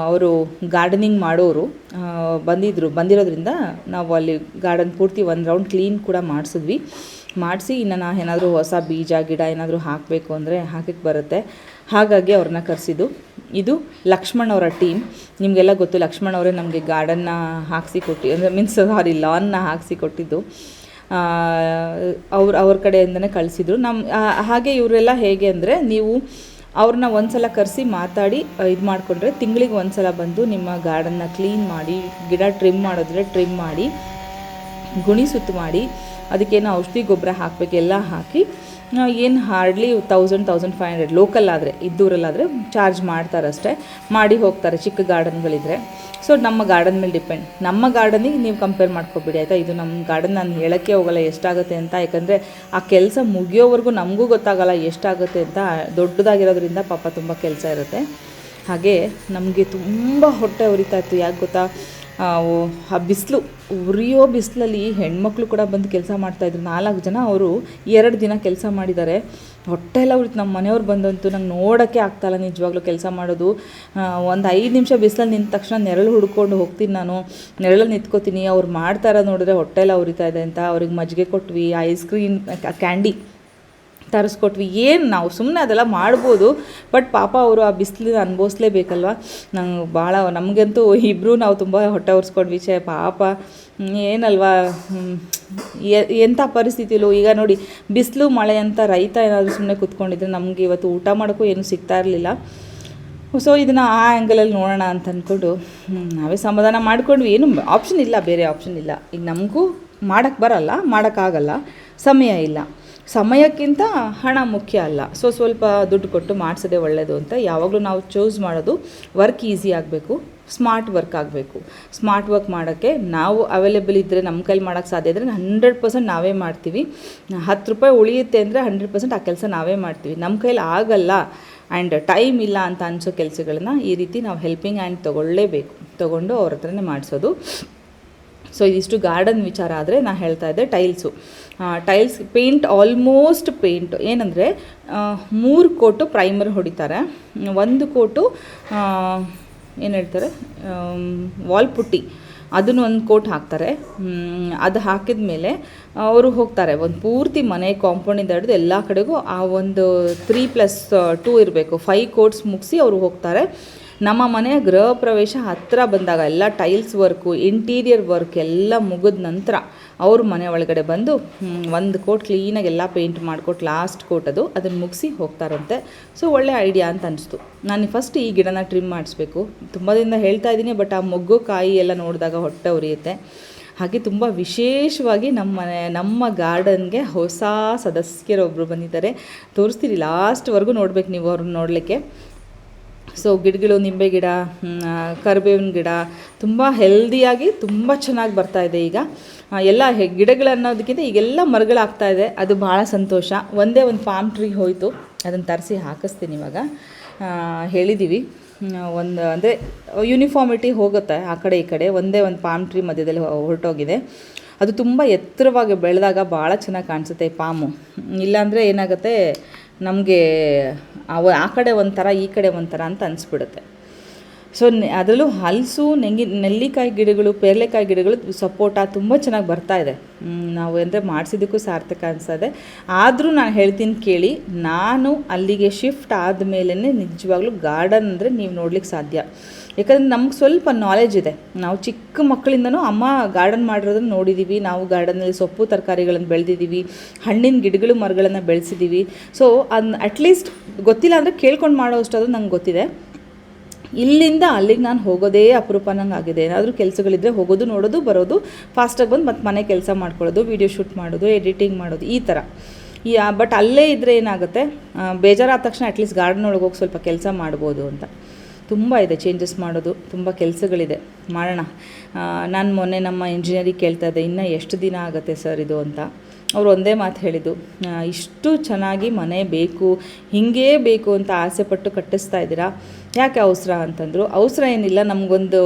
Speaker 2: ಅವರು ಗಾರ್ಡನಿಂಗ್ ಮಾಡೋರು ಬಂದಿದ್ದರು ಬಂದಿರೋದ್ರಿಂದ ನಾವು ಅಲ್ಲಿ ಗಾರ್ಡನ್ ಪೂರ್ತಿ ಒಂದು ರೌಂಡ್ ಕ್ಲೀನ್ ಕೂಡ ಮಾಡಿಸಿದ್ವಿ. ಮಾಡಿಸಿ, ಇನ್ನು ನಾ ಏನಾದರೂ ಹೊಸ ಬೀಜ, ಗಿಡ ಏನಾದರೂ ಹಾಕಬೇಕು ಅಂದರೆ ಹಾಕಕ್ಕೆ ಬರುತ್ತೆ. ಹಾಗಾಗಿ ಅವ್ರನ್ನ ಕರೆಸಿದ್ದು. ಇದು ಲಕ್ಷ್ಮಣ್ ಅವರ ಟೀಮ್. ನಿಮಗೆಲ್ಲ ಗೊತ್ತು, ಲಕ್ಷ್ಮಣ್ ಅವರೇ ನಮಗೆ ಗಾರ್ಡನ್ನ ಹಾಕಿಸಿ ಕೊಟ್ಟು, ಅಂದರೆ ಮೀನ್ಸ್ ಸಾರಿ ಲಾನ್ನ ಹಾಕಿಸಿ ಕೊಟ್ಟಿದ್ದು. ಅವ್ರ ಅವ್ರ ಕಡೆಯಿಂದನೇ ಕಳಿಸಿದ್ರು. ನಮ್ಮ ಹಾಗೆ ಇವರೆಲ್ಲ ಹೇಗೆ ಅಂದರೆ ನೀವು ಅವ್ರನ್ನ ಒಂದ್ಸಲ ಕರೆಸಿ ಮಾತಾಡಿ ಇದು ಮಾಡಿಕೊಂಡ್ರೆ ತಿಂಗಳಿಗೆ ಒಂದ್ಸಲ ಬಂದು ನಿಮ್ಮ ಗಾರ್ಡನ್ನ ಕ್ಲೀನ್ ಮಾಡಿ, ಗಿಡ ಟ್ರಿಮ್ ಮಾಡಿದ್ರೆ ಟ್ರಿಮ್ ಮಾಡಿ, ಗುಣಿ ಸುತ್ತು ಮಾಡಿ, ಅದಕ್ಕೇನು ಔಷಧಿ ಗೊಬ್ಬರ ಹಾಕಬೇಕೆಲ್ಲ ಹಾಕಿ ಏನು hardly thousand thousand five hundred local ಆದರೆ ಇದ್ದೂರಲ್ಲಾದರೆ ಚಾರ್ಜ್ ಮಾಡ್ತಾರಷ್ಟೇ ಮಾಡಿ ಹೋಗ್ತಾರೆ, ಚಿಕ್ಕ ಗಾರ್ಡನ್ಗಳಿದ್ರೆ ಸೊ ನಮ್ಮ ಗಾರ್ಡನ್ ಮೇಲೆ ಡಿಪೆಂಡ್ ನಮ್ಮ ಗಾರ್ಡನಿಗೆ ನೀವು ಕಂಪೇರ್ ಮಾಡ್ಕೊಬಿಡಿ, ಆಯಿತಾ? ಇದು ನಮ್ಮ ಗಾರ್ಡನ್ ನಾನು ಹೇಳೋಕ್ಕೆ ಹೋಗಲ್ಲ ಎಷ್ಟಾಗುತ್ತೆ ಅಂತ. ಯಾಕಂದರೆ ಆ ಕೆಲಸ ಮುಗಿಯೋವರೆಗೂ ನಮಗೂ ಗೊತ್ತಾಗಲ್ಲ ಎಷ್ಟಾಗುತ್ತೆ ಅಂತ. ದೊಡ್ಡದಾಗಿರೋದ್ರಿಂದ ಪಾಪ ತುಂಬ ಕೆಲಸ ಇರುತ್ತೆ. ಹಾಗೆ ನಮಗೆ ತುಂಬ ಹೊಟ್ಟೆ ಉರಿತಾ ಇತ್ತು. ಯಾಕೆ ಗೊತ್ತಾ? ಆ, ಬಿಸಿಲು ಉರಿಯೋ ಬಿಸಿಲಲ್ಲಿ ಹೆಣ್ಮಕ್ಳು ಕೂಡ ಬಂದು ಕೆಲಸ ಮಾಡ್ತಾಯಿದ್ರು ನಾಲ್ಕು ಜನ ಅವರು ಎರಡು ದಿನ ಕೆಲಸ ಮಾಡಿದ್ದಾರೆ. ಹೊಟ್ಟೆ ಎಲ್ಲ ಉಳಿತು ನಮ್ಮ ಮನೆಯವ್ರು ಬಂದಂತೂ ನಂಗೆ ನೋಡೋಕ್ಕೆ ಆಗ್ತಾಯಿಲ್ಲ ನಿಜವಾಗ್ಲೂ ಕೆಲಸ ಮಾಡೋದು. ಒಂದು ಐದು ನಿಮಿಷ ಬಿಸಿಲಲ್ಲಿ ನಿಂತ ತಕ್ಷಣ ನೆರಳು ಹುಡ್ಕೊಂಡು ಹೋಗ್ತೀನಿ ನಾನು. ನೆರಳಲ್ಲಿ ನಿಂತ್ಕೋತೀನಿ. ಅವ್ರು ಮಾಡ್ತಾ ಇರೋದು ನೋಡಿದ್ರೆ ಹೊಟ್ಟೆ ಎಲ್ಲ ಉರಿತಾ ಇದೆ ಅಂತ. ಅವ್ರಿಗೆ ಮಜ್ಜಿಗೆ ಕೊಟ್ವಿ ಐಸ್ ಕ್ರೀಮ್ ಕ್ಯಾಂಡಿ. ತರಿಸ್ಕೊಟ್ವಿ. ಏನು ನಾವು ಸುಮ್ಮನೆ ಅದೆಲ್ಲ ಮಾಡ್ಬೋದು ಬಟ್ ಪಾಪ ಅವರು ಆ ಬಿಸಿಲು ಅನುಭವಿಸ್ಲೇಬೇಕಲ್ವ? ನಂಗೆ ಭಾಳ ನಮಗಂತೂ ಇಬ್ಬರು ನಾವು ತುಂಬ ಹೊಟ್ಟೆ ಉರ್ಸ್ಕೊಂಡ್ವಿ ಚೆ ಪಾಪ ಏನಲ್ವಾ? ಎಂಥ ಪರಿಸ್ಥಿತಿಲು ಈಗ ನೋಡಿ, ಬಿಸಿಲು, ಮಳೆ ಅಂತ ರೈತ ಏನಾದರೂ ಸುಮ್ಮನೆ ಕುತ್ಕೊಂಡಿದ್ರೆ ನಮಗೆ ಇವತ್ತು ಊಟ ಮಾಡೋಕ್ಕೂ ಏನೂ ಸಿಗ್ತಾ ಇರಲಿಲ್ಲ. ಸೊ ಇದನ್ನು ಆ ಆ್ಯಂಗಲಲ್ಲಿ ನೋಡೋಣ ಅಂತ ಅಂದ್ಕೊಂಡು ನಾವೇ ಸಮಾಧಾನ ಮಾಡ್ಕೊಂಡ್ವಿ. ಏನು ಆಪ್ಷನ್ ಇಲ್ಲ, ಬೇರೆ ಆಪ್ಷನ್ ಇಲ್ಲ. ಈಗ ನಮಗೂ ಮಾಡೋಕ್ಕೆ ಬರಲ್ಲ ಮಾಡೋಕ್ಕಾಗಲ್ಲ ಸಮಯ ಇಲ್ಲ. ಸಮಯಕ್ಕಿಂತ ಹಣ ಮುಖ್ಯ ಅಲ್ಲ. ಸೊ ಸ್ವಲ್ಪ ದುಡ್ಡು ಕೊಟ್ಟು ಮಾಡಿಸೋದೇ ಒಳ್ಳೆಯದು ಅಂತ ಯಾವಾಗಲೂ ನಾವು ಚೂಸ್ ಮಾಡೋದು ವರ್ಕ್ ಈಸಿ ಆಗಬೇಕು ಸ್ಮಾರ್ಟ್ ವರ್ಕ್ ಆಗಬೇಕು. ಸ್ಮಾರ್ಟ್ ವರ್ಕ್ ಮಾಡೋಕ್ಕೆ ನಾವು ಅವೈಲೇಬಲ್ ಇದ್ದರೆ ನಮ್ಮ ಕೈಲಿ ಮಾಡೋಕ್ಕೆ ಸಾಧ್ಯ ಇದ್ದರೆ ಹಂಡ್ರೆಡ್ ಪರ್ಸೆಂಟ್ ನಾವೇ ಮಾಡ್ತೀವಿ. ಹತ್ತು ರೂಪಾಯಿ ಉಳಿಯುತ್ತೆ ಅಂದರೆ ಹಂಡ್ರೆಡ್ ಪರ್ಸೆಂಟ್ ಆ ಕೆಲಸ ನಾವೇ ಮಾಡ್ತೀವಿ. ನಮ್ಮ ಕೈಲಿ ಆಗಲ್ಲ ಆ್ಯಂಡ್ ಟೈಮ್ ಇಲ್ಲ ಅಂತ ಅನಿಸೋ ಕೆಲಸಗಳನ್ನ ಈ ರೀತಿ ನಾವು ಹೆಲ್ಪಿಂಗ್ ಆ್ಯಂಡ್ ತೊಗೊಳ್ಳೇಬೇಕು. ತೊಗೊಂಡು ಅವ್ರ ಹತ್ರನೇ ಮಾಡಿಸೋದು. ಸೊ ಇದಿಷ್ಟು ಗಾರ್ಡನ್ ವಿಚಾರ ಆದರೆ ನಾನು ಹೇಳ್ತಾ ಇದ್ದೆ tiles tiles paint almost paint ಏನಂದರೆ ಮೂರು ಕೋಟು ಪ್ರೈಮರ್ ಹೊಡಿತಾರೆ. ಒಂದು ಕೋಟು ಏನು ಹೇಳ್ತಾರೆ? ವಾಲ್ ಪುಟ್ಟಿ. ಅದನ್ನು ಒಂದು ಕೋಟ್ ಹಾಕ್ತಾರೆ. ಅದು ಹಾಕಿದ ಮೇಲೆ ಅವರು ಹೋಗ್ತಾರೆ. ಒಂದು ಪೂರ್ತಿ ಮನೆ ಕಾಂಪೌಂಡಿಂದ ಹಿಡಿದು ಎಲ್ಲ ಕಡೆಗೂ ಆ ಒಂದು ತ್ರೀ ಪ್ಲಸ್ ಟೂ ಇರಬೇಕು. ಫೈವ್ ಕೋಟ್ಸ್ ಮುಗಿಸಿ ಅವರು ಹೋಗ್ತಾರೆ. ನಮ್ಮ ಮನೆಯ ಗೃಹ ಪ್ರವೇಶ ಹತ್ತಿರ ಬಂದಾಗ ಎಲ್ಲ ಟೈಲ್ಸ್ ವರ್ಕು ಇಂಟೀರಿಯರ್ ವರ್ಕ್ ಎಲ್ಲ ಮುಗಿದ ನಂತರ ಅವ್ರ ಮನೆ ಒಳಗಡೆ ಬಂದು ಒಂದು ಕೋಟ್ ಕ್ಲೀನಾಗಿ ಎಲ್ಲ ಪೇಂಟ್ ಮಾಡಿಕೊಟ್ಟು ಲಾಸ್ಟ್ ಕೋಟ್ ಅದು ಅದನ್ನು ಮುಗಿಸಿ ಹೋಗ್ತಾರಂತೆ. ಸೊ ಒಳ್ಳೆ ಐಡಿಯಾ ಅಂತ ಅನಿಸ್ತು. ನಾನು ಫಸ್ಟ್ ಈ ಗಿಡನ ಟ್ರಿಮ್ ಮಾಡಿಸ್ಬೇಕು. ತುಂಬ ದಿನದಿಂದ ಹೇಳ್ತಾ ಇದ್ದೀನಿ ಬಟ್ ಆ ಮೊಗ್ಗು, ಕಾಯಿ ಎಲ್ಲ ನೋಡಿದಾಗ ಹೊಟ್ಟೆ ಉರಿಯುತ್ತೆ. ಹಾಗೆ ತುಂಬ ವಿಶೇಷವಾಗಿ ನಮ್ಮ ಮನೆ, ನಮ್ಮ ಗಾರ್ಡನ್ಗೆ ಹೊಸ ಸದಸ್ಯರೊಬ್ಬರು ಬಂದಿದ್ದಾರೆ. ತೋರಿಸ್ತೀರಿ ಲಾಸ್ಟ್ವರೆಗೂ ನೋಡ್ಬೇಕು ನೀವು ಅವ್ರನ್ನ ನೋಡಲಿಕ್ಕೆ. ಸೊ ಗಿಡಗಳು, ನಿಂಬೆ ಗಿಡ ಕರಿಬೇವಿನ ಗಿಡ ತುಂಬ ಹೆಲ್ದಿಯಾಗಿ ತುಂಬ ಚೆನ್ನಾಗಿ ಬರ್ತಾ ಇದೆ ಈಗ. ಎಲ್ಲ ಹೆ, ಗಿಡಗಳು ಅನ್ನೋದಕ್ಕಿಂತ ಈಗೆಲ್ಲ ಮರಗಳಾಗ್ತಾ ಇದೆ. ಅದು ಭಾಳ ಸಂತೋಷ. ಒಂದೇ ಒಂದು ಫಾರ್ಮ್ ಟ್ರೀ ಹೋಯಿತು. ಅದನ್ನು ತರಿಸಿ ಹಾಕಿಸ್ತೀನಿ ಇವಾಗ. ಹೇಳಿದ್ದೀವಿ ಒಂದು, ಅಂದರೆ ಯೂನಿಫಾರ್ಮಿಟಿ ಹೋಗುತ್ತೆ ಆ ಕಡೆ ಈ ಕಡೆ. ಒಂದೇ ಒಂದು ಪಾಮ್ ಟ್ರೀ ಮಧ್ಯದಲ್ಲಿ ಹೊರಟೋಗಿದೆ. ಅದು ತುಂಬ ಎತ್ತರವಾಗಿ ಬೆಳೆದಾಗ ಭಾಳ ಚೆನ್ನಾಗಿ ಕಾಣಿಸುತ್ತೆ ಪಾಮು ಇಲ್ಲಾಂದರೆ ಏನಾಗುತ್ತೆ, ನಮಗೆ ಅವ ಆ ಕಡೆ ಒಂಥರ, ಈ ಕಡೆ ಒಂಥರ ಅಂತ ಅನಿಸ್ಬಿಡುತ್ತೆ. ಸೊ ಅದರಲ್ಲೂ ಹಲಸು, ನೆಂಗಿ, ನೆಲ್ಲಿಕಾಯಿ ಗಿಡಗಳು, ಪೇರ್ಲೆಕಾಯಿ ಗಿಡಗಳು ಸಪೋಟ ತುಂಬ ಚೆನ್ನಾಗಿ ಬರ್ತಾ ಇದೆ. ನಾವು ಅಂದರೆ ಮಾಡಿಸಿದ್ದಕ್ಕೂ ಸಾರ್ಥಕ ಅನಿಸ್ತದೆ ಆದರೂ ನಾನು ಹೇಳ್ತೀನಿ ಕೇಳಿ, ನಾನು ಅಲ್ಲಿಗೆ ಶಿಫ್ಟ್ ಆದಮೇಲೆ ನಿಜವಾಗ್ಲೂ ಗಾರ್ಡನ್ ಅಂದರೆ ನೀವು ನೋಡ್ಲಿಕ್ಕೆ ಸಾಧ್ಯ. ಯಾಕಂದರೆ ನಮ್ಗೆ ಸ್ವಲ್ಪ ನಾಲೆಜ್ ಇದೆ. ನಾವು ಚಿಕ್ಕ ಮಕ್ಕಳಿಂದನೂ ಅಮ್ಮ ಗಾರ್ಡನ್ ಮಾಡಿರೋದನ್ನ ನೋಡಿದ್ದೀವಿ ನಾವು ಗಾರ್ಡನಲ್ಲಿ ಸೊಪ್ಪು ತರಕಾರಿಗಳನ್ನು ಬೆಳೆದಿದ್ದೀವಿ ಹಣ್ಣಿನ ಗಿಡಗಳು, ಮರಗಳನ್ನು ಬೆಳೆಸಿದ್ದೀವಿ ಸೊ ಅದನ್ನ ಅಟ್ಲೀಸ್ಟ್ ಗೊತ್ತಿಲ್ಲ ಅಂದರೆ ಕೇಳ್ಕೊಂಡು ಮಾಡೋ ಅಷ್ಟದು ನಂಗೆ ಗೊತ್ತಿದೆ. ಇಲ್ಲಿಂದ ಅಲ್ಲಿಗೆ ನಾನು ಹೋಗೋದೇ ಅಪರೂಪ ನಂಗೆ ಆಗಿದೆ. ಏನಾದರೂ ಕೆಲಸಗಳಿದ್ರೆ ಹೋಗೋದು, ನೋಡೋದು, ಬರೋದು ಫಾಸ್ಟಾಗಿ ಬಂದು ಮತ್ತೆ ಮನೆ ಕೆಲಸ ಮಾಡ್ಕೊಳ್ಳೋದು ವೀಡಿಯೋ ಶೂಟ್ ಮಾಡೋದು ಎಡಿಟಿಂಗ್ ಮಾಡೋದು, ಈ ಥರ ಬಟ್ ಅಲ್ಲೇ ಇದ್ದರೆ ಏನಾಗುತ್ತೆ? ಬೇಜಾರಾದ ತಕ್ಷಣ ಅಟ್ಲೀಸ್ಟ್ ಗಾರ್ಡನ್ ಒಳಗೆ ಹೋಗಿ ಸ್ವಲ್ಪ ಕೆಲಸ ಮಾಡ್ಬೋದು ಅಂತ. ತುಂಬ ಇದೆ ಚೇಂಜಸ್ ಮಾಡೋದು, ತುಂಬ ಕೆಲಸಗಳಿದೆ. ಮಾಡೋಣ. ನಾನು ಮೊನ್ನೆ ನಮ್ಮ ಇಂಜಿನಿಯರಿಗೆ ಕೇಳ್ತಾ ಇದ್ದೆ, ಇನ್ನೂ ಎಷ್ಟು ದಿನ ಆಗುತ್ತೆ ಸರ್ ಇದು ಅಂತ. ಅವ್ರು ಒಂದೇ ಮಾತು ಹೇಳಿದ್ದು ಇಷ್ಟು ಚೆನ್ನಾಗಿ ಮನೆ ಬೇಕು, ಹೀಗೇ ಬೇಕು ಅಂತ ಆಸೆ ಪಟ್ಟು ಕಟ್ಟಿಸ್ತಾ ಇದ್ದೀರಾ? ಯಾಕೆ ಅವಸರ ಅಂತಂದರು, ಅವಸರ ಏನಿಲ್ಲ, ನಮಗೊಂದು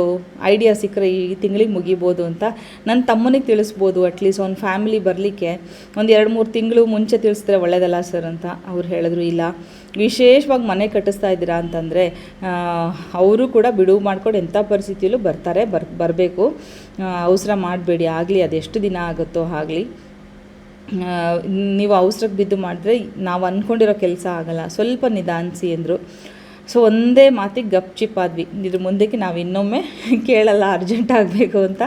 Speaker 2: ಐಡಿಯಾ ಸಿಕ್ಕರೆ ಈ ತಿಂಗಳಿಗೆ ಮುಗಿಬೋದು ಅಂತ ನನ್ನ ತಮ್ಮನಿಗೆ ತಿಳಿಸ್ಬೋದು ಅಟ್ಲೀಸ್ಟ್ ಒಂದು ಫ್ಯಾಮಿಲಿ ಬರಲಿಕ್ಕೆ. ಒಂದು ಎರಡು ಮೂರು ತಿಂಗಳು ಮುಂಚೆ ತಿಳಿಸಿದ್ರೆ ಒಳ್ಳೇದಲ್ಲ ಸರ್ ಅಂತ ಅವ್ರು ಹೇಳಿದ್ರು. ಇಲ್ಲ, ವಿಶೇಷವಾಗಿ ಮನೆ ಕಟ್ಟಿಸ್ತಾ ಇದ್ದೀರಾ ಅಂತಂದರೆ ಅವರು ಕೂಡ ಬಿಡುವು ಮಾಡ್ಕೊಂಡು ಎಂಥ ಪರಿಸ್ಥಿತಿಯಲ್ಲೂ ಬರ್ತಾರೆ, ಬರ್, ಬರಬೇಕು. ಅವಸರ ಮಾಡಬೇಡಿ, ಆಗಲಿ ಅದೆಷ್ಟು ದಿನ ಆಗುತ್ತೋ ಆಗಲಿ. ನೀವು ಅವಸರಕ್ಕೆ ಬಿದ್ದು ಮಾಡಿದ್ರೆ ನಾವು ಅಂದ್ಕೊಂಡಿರೋ ಕೆಲಸ ಆಗಲ್ಲ, ಸ್ವಲ್ಪ ನಿಧಾನಿಸಿ ಅಂದರು. ಸೊ ಒಂದೇ ಮಾತಿಗೆ ಗಪ್ ಚಿಪ್ ಆದ್ವಿ. ಇದ್ರ ಮುಂದಕ್ಕೆ ನಾವು ಇನ್ನೊಮ್ಮೆ ಕೇಳಲ್ಲ ಅರ್ಜೆಂಟ್ ಆಗಬೇಕು ಅಂತ.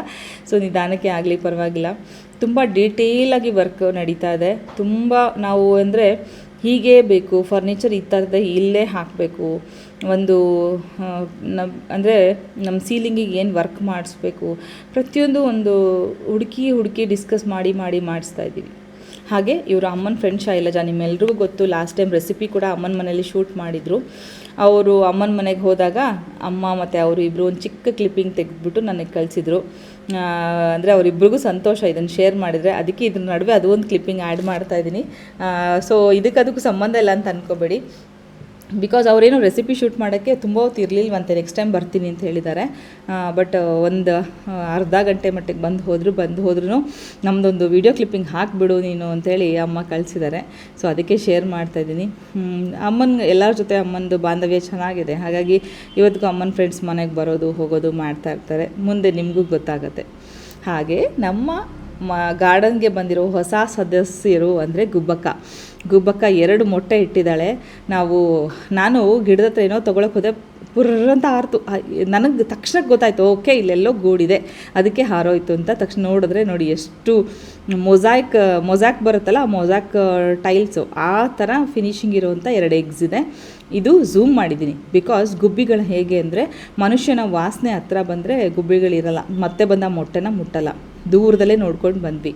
Speaker 2: ಸೊ ನಿಧಾನಕ್ಕೆ ಆಗಲಿ, ಪರವಾಗಿಲ್ಲ. ತುಂಬ ಡೀಟೇಲಾಗಿ ವರ್ಕ್ ನಡೀತಾ ಇದೆ. ತುಂಬ ನಾವು ಅಂದರೆ ಹೀಗೇ ಬೇಕು ಫರ್ನಿಚರ್ ಈ ಇಲ್ಲೇ ಹಾಕಬೇಕು. ಒಂದು ನಮ್ಮ ಅಂದರೆ ನಮ್ಮ ಸೀಲಿಂಗಿಗೆ ಏನು ವರ್ಕ್ ಮಾಡಿಸ್ಬೇಕು. ಪ್ರತಿಯೊಂದು ಒಂದು ಹುಡುಕಿ ಹುಡುಕಿ ಡಿಸ್ಕಸ್ ಮಾಡಿ ಮಾಡಿ ಮಾಡಿಸ್ತಾ ಇದ್ದೀವಿ. ಹಾಗೆ ಇವರು ಅಮ್ಮನ ಫ್ರೆಂಡ್ ಶೈಲಜಾ ನಿಮ್ಮೆಲ್ರಿಗೂ ಗೊತ್ತು ಲಾಸ್ಟ್ ಟೈಮ್ ರೆಸಿಪಿ ಕೂಡ ಅಮ್ಮನ ಮನೇಲಿ ಶೂಟ್ ಮಾಡಿದರು. ಅವರು ಅಮ್ಮನ ಮನೆಗೆ ಹೋದಾಗ ಅಮ್ಮ ಮತ್ತು ಅವರು ಇಬ್ಬರು ಒಂದು ಚಿಕ್ಕ ಕ್ಲಿಪ್ಪಿಂಗ್ ತೆಗೆದುಬಿಟ್ಟು ನನಗೆ ಕಳಿಸಿದ್ರು. ಅಂದರೆ ಅವರಿಬ್ರಿಗೂ ಸಂತೋಷ ಇದನ್ನು ಶೇರ್ ಮಾಡಿದರೆ. ಅದಕ್ಕೆ ಇದ್ರ ನಡುವೆ ಅದು ಒಂದು ಕ್ಲಿಪ್ಪಿಂಗ್ ಆ್ಯಡ್ ಮಾಡ್ತಾ ಇದ್ದೀನಿ. ಸೊ ಇದಕ್ಕೆ ಅದಕ್ಕೂ ಸಂಬಂಧ ಇಲ್ಲ ಅಂತ ಅಂದ್ಕೋಬೇಡಿ ಬಿಕಾಸ್ ಅವರೇನು ರೆಸಿಪಿ ಶೂಟ್ ಮಾಡೋಕ್ಕೆ ತುಂಬ ಹೊತ್ತು ಇರಲಿಲ್ವಂತೆ ನೆಕ್ಸ್ಟ್ ಟೈಮ್ ಬರ್ತೀನಿ ಅಂತ ಹೇಳಿದ್ದಾರೆ. ಬಟ್ ಒಂದು ಅರ್ಧ ಗಂಟೆ ಮಟ್ಟಿಗೆ ಬಂದು ಹೋದರೂ, ಬಂದು ಹೋದ್ರೂ ನಮ್ಮದೊಂದು ವೀಡಿಯೋ ಕ್ಲಿಪ್ಪಿಂಗ್ ಹಾಕಿಬಿಡು ನೀನು ಅಂತೇಳಿ ಅಮ್ಮ ಕಳಿಸಿದ್ದಾರೆ. ಸೊ ಅದಕ್ಕೆ ಶೇರ್ ಮಾಡ್ತಾಯಿದ್ದೀನಿ ಅಮ್ಮನ, ಎಲ್ಲರ ಜೊತೆ ಅಮ್ಮನದು ಬಾಂಧವ್ಯ ಚೆನ್ನಾಗಿದೆ. ಹಾಗಾಗಿ ಇವತ್ತಿಗೂ ಅಮ್ಮನ ಫ್ರೆಂಡ್ಸ್ ಮನೆಗೆ ಬರೋದು, ಹೋಗೋದು ಮಾಡ್ತಾ ಇರ್ತಾರೆ. ಮುಂದೆ ನಿಮಗೂ ಗೊತ್ತಾಗತ್ತೆ. ಹಾಗೆ ನಮ್ಮ ಮ ಗಾರ್ಡನ್ಗೆ ಬಂದಿರೋ ಹೊಸ ಸದಸ್ಯರು ಅಂದರೆ ಗುಬ್ಬಕ್ಕ. ಗುಬ್ಬಕ್ಕ ಎರಡು ಮೊಟ್ಟೆ ಇಟ್ಟಿದ್ದಾಳೆ. ನಾವು, ನಾನು ಗಿಡದ ಹತ್ರ ಏನೋ ತೊಗೊಳಕ್ಕೆ ಹೋದೆ. ಪುರ್ರಂತ ಹಾರ್ತು ನನಗೆ ತಕ್ಷಣಕ್ಕೆ ಗೊತ್ತಾಯ್ತು, ಓಕೆ, ಇಲ್ಲೆಲ್ಲೋ ಗೂಡಿದೆ. ಅದಕ್ಕೆ ಹಾರೋಯ್ತು ಅಂತ ತಕ್ಷಣ ನೋಡಿದ್ರೆ ನೋಡಿ ಎಷ್ಟು ಮೊಜಾಕ್ ಮೊಜಾಕ್ ಬರುತ್ತಲ್ಲ ಆ ಮೊಜಾಕ್ ಟೈಲ್ಸು. ಆ ಥರ ಫಿನಿಶಿಂಗ್ ಇರುವಂಥ ಎರಡು ಎಗ್ಸ್ ಇದೆ. ಇದು ಝೂಮ್ ಮಾಡಿದ್ದೀನಿ. ಬಿಕಾಸ್ ಗುಬ್ಬಿಗಳು ಹೇಗೆ ಅಂದರೆ ಮನುಷ್ಯನ ವಾಸನೆ ಹತ್ರ ಬಂದರೆ ಗುಬ್ಬಿಗಳಿರಲ್ಲ. ಮತ್ತೆ ಬಂದ ಮೊಟ್ಟೆನ ಮುಟ್ಟಲ್ಲ. ದೂರದಲ್ಲೇ ನೋಡ್ಕೊಂಡು ಬಂದ್ವಿ.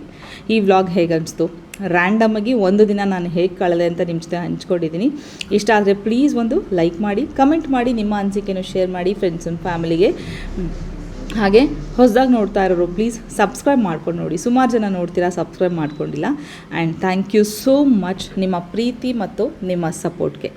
Speaker 2: ಈ ವ್ಲಾಗ್ ಹೇಗೆ ಅನಿಸ್ತು? ರ್ಯಾಂಡಮಾಗಿ ಒಂದು ದಿನ ನಾನು ಹೇಗೆ ಕಳೆದೆ ಅಂತ ನಿಮ್ಮ ಜೊತೆ ಹಂಚ್ಕೊಂಡಿದ್ದೀನಿ. ಇಷ್ಟ ಆದರೆ ಪ್ಲೀಸ್ ಒಂದು ಲೈಕ್ ಮಾಡಿ ಕಮೆಂಟ್ ಮಾಡಿ, ನಿಮ್ಮ ಅನಿಸಿಕೆನೂ ಶೇರ್ ಮಾಡಿ ಫ್ರೆಂಡ್ಸ್ ಫ್ಯಾಮಿಲಿಗೆ ಹಾಗೆ ಹೊಸದಾಗಿ ನೋಡ್ತಾ ಇರೋರು ಪ್ಲೀಸ್ ಸಬ್ಸ್ಕ್ರೈಬ್ ಮಾಡ್ಕೊಂಡು ನೋಡಿ. ಸುಮಾರು ಜನ ನೋಡ್ತೀರಾ ಸಬ್ಸ್ಕ್ರೈಬ್ ಮಾಡ್ಕೊಂಡಿಲ್ಲ. And thank you so much ನಿಮ್ಮ ಪ್ರೀತಿ ಮತ್ತು ನಿಮ್ಮ ಸಪೋರ್ಟ್ಗೆ